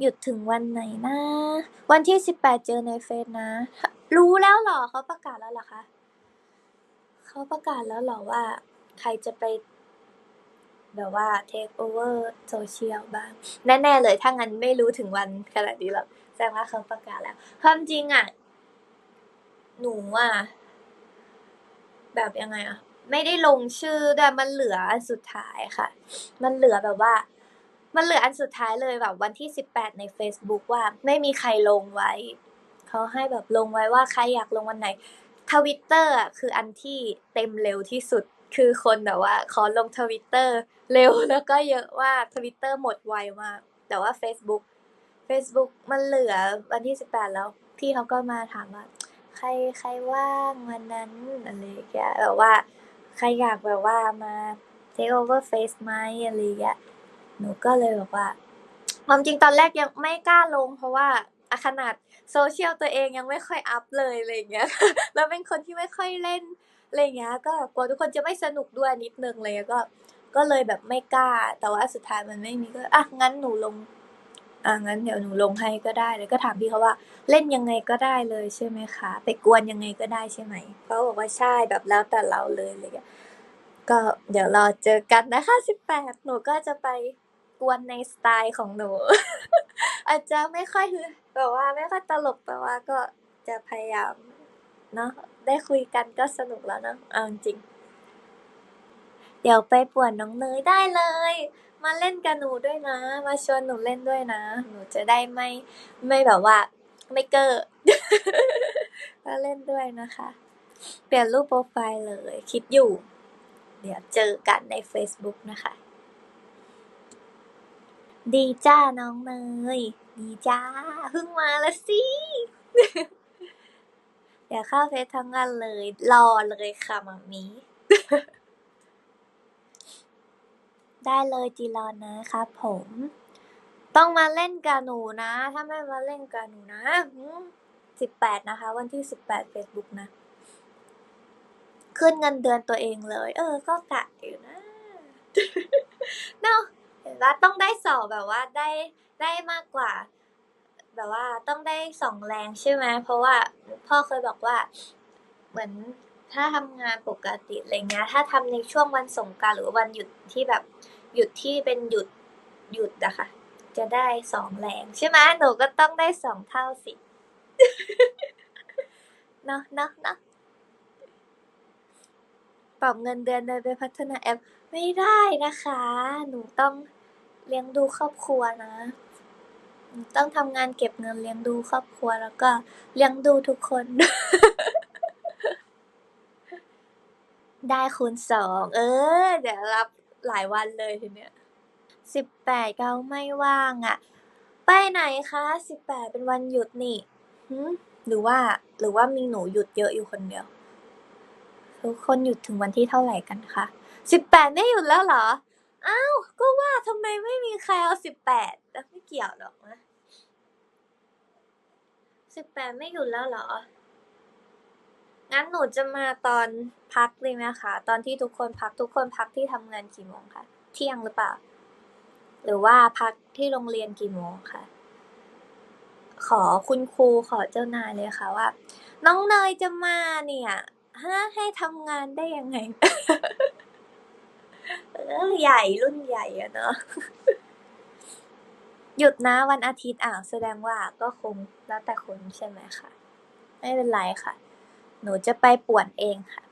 หยุดถึงวันไหนนะ วันที่สิบแปดเจอในเฟซนะ รู้แล้วเหรอ เขาประกาศแล้วเหรอคะ เขาประกาศแล้วเหรอว่า ใครจะไป แบบว่า take over โซเชียลบ้าง แน่ๆเลย ถ้างั้นไม่รู้ถึงวันขนาดนี้หรอก แสดงว่าเขาประกาศแล้ว ความจริงอะ หนูอะ แบบยังไงอะ ไม่ได้ลงชื่อด้วยมันเหลืออันสุดท้ายค่ะ มันเหลือแบบว่า มันเหลืออันสุดท้ายเลยแบบวันที่สิบแปดใน Facebook ว่าไม่มีใครลงไว้ เขาให้แบบลงไว้ว่าใครอยากลงวันไหนทวิตเตอร์คืออันที่เต็มเร็วที่สุดคือคนแบบว่าขอลงทวิตเตอร์เร็วแล้วก็เยอะมาทวิตเตอร์หมดไวมาก แต่ว่า Facebook Facebook มันเหลือวันที่สิบแปดแล้วพี่เขาก็มาถามว่าใครใครว่างวันนั้นอะไรอย่างเงี้ยแบบว่าใครอยากแบบว่ามา take over face ไหมอะไรอย่างเงี้ย หนูก็เลยแบบว่า ความจริงตอนแรกยังไม่กล้าลง เพราะว่าขนาดโซเชียลตัวเองยังไม่ค่อยอัพเลยอะไรเงี้ย แล้วเป็นคนที่ไม่ค่อยเล่นอะไรเงี้ย ก็กลัวทุกคนจะไม่สนุกด้วยนิดนึงเลยก็ ก็เลยแบบไม่กล้า แต่ว่าสุดท้ายมันไม่มีก็อะงั้นหนูลงอะงั้นเดี๋ยวหนูลงให้ก็ได้เลยก็ถามพี่เขาว่าเล่นยังไงก็ได้เลยใช่ไหมคะ ไปกวนยังไงก็ได้ใช่ไหมเขาบอกว่าใช่แบบแล้วแต่เราเลยอะไรเงี้ยก็เดี๋ยวรอเจอกันนะคะสิบแปดหนูก็จะไป กวนในสไตล์ของหนู อาจจะไม่ค่อยแบบว่าไม่ค่อยตลกแต่ว่าก็จะพยายามเนาะได้คุยกันก็สนุกแล้วเนะเอาจริง เดี๋ยวไปป่วนน้องเนยได้เลย มาเล่นกับหนูด้วยนะ มาชวนหนูเล่นด้วยนะ หนูจะได้ไม่ไม่แบบว่า ไม่เก้อมาเล่นด้วยนะคะ เปลี่ยนรูปโปรไฟล์เลย คิดอยู่ เดี๋ยวเจอกันใน Facebook นะคะ ดีจ้าน้องเนย ดีจ้า เพิ่งมาละสิ เดี๋ยวเข้าเฟซทั้งวันเลย รอเลยค่ะมามีได้เลยจีรอนนะครับผม ต้องมาเล่นกับหนูนะ ถ้าไม่มาเล่นกับหนูนะสิบแปดนะคะ วันที่สิบแปด Facebook นะ ขึ้นเงินเดือนตัวเองเลย เออ ก็กะอยู่นะเนาะเห็น ว่าต้องได้สอบแบบว่าได้ได้มากกว่า แบบว่าต้องได้สองแรงใช่ไหมเพราะว่าพ่อเคยบอกว่า เหมือนถ้าทำงานปกติอะไรเงี้ย ถ้าทำในช่วงวันสงกานต์หรือว่าวันหยุดที่แบบหยุดที่เป็นหยุดหยุดอะค่ะ จะได้สองแรงใช่ไหมหนูก็ต้องได้สองเท่าสิเนาะเนาะเนาะปรับเงินเดือนโดยไปพัฒนาแอปไม่ได้นะคะ หนูต้อง เลี้ยงดูครอบครัวนะ ต้องทำงานเก็บเงินเลี้ยงดูครอบครัวแล้วก็เลี้ยงดูทุกคน ได้คูณสอง เออ เดี๋ยวรับหลายวันเลยทีเนี้ยสิบแปดเขาไม่ว่างอะ่ะ ไปไหนคะสิบแปดเป็นวันหยุดนี่หืหรือว่าหรือว่ามีหนูหยุดเยอะอยู่คนเดียวทุกคนหยุดถึงวันที่เท่าไหร่กันคะสิบแปดไม่หยุดแล้วเหรอ อ้าว ก็ว่าทำไมไม่มีใครเอาสิบแปดแต่ไม่เกี่ยวหรอกนะสิบแปดไม่หยุดแล้วเหรอ งั้นหนูจะมาตอนพักเลยไหมคะ ตอนที่ทุกคนพักทุกคนพักที่ทำงานกี่โมงคะ เที่ยงหรือเปล่า หรือว่าพักที่โรงเรียนกี่โมงคะขอคุณครูขอเจ้านายเลยค่ะว่า น้องเนยจะมาเนี่ยฮะให้ทำงานได้ยังไง ใหญ่รุ่นใหญ่อะเนาะ หยุดนะวันอาทิตย์อ่าว แสดงว่าก็คงแล้วแต่คนใช่ไหมคะ ไม่เป็นไรค่ะ หนูจะไปป่วนเองค่ะ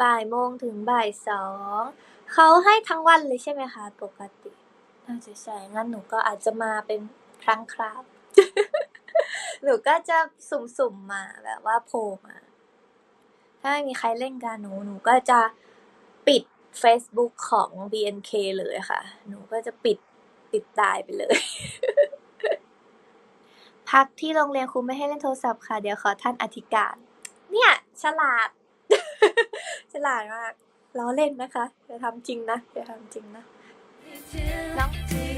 บ่ายโมงถึงบ่ายสอง เขาให้ทั้งวันเลยใช่ไหมคะ ปกติ น่าจะใช่ งั้นหนูก็อาจจะมาเป็นครั้งคราว หนูก็จะสุ่มๆมาแบบว่าโผล่มา ถ้าไม่มีใครเล่นกับหนู หนูก็จะปิด Facebook ของ BNK เลยค่ะ หนูก็จะปิด ปิดตายไปเลย พักที่โรงเรียนครูไม่ให้เล่นโทรศัพท์ค่ะ เดี๋ยวขอท่านอธิการ เนี่ย ฉลาด ฉลาดมากล้อเล่นนะคะ จะทำจริงนะ จะทำจริงนะน้อง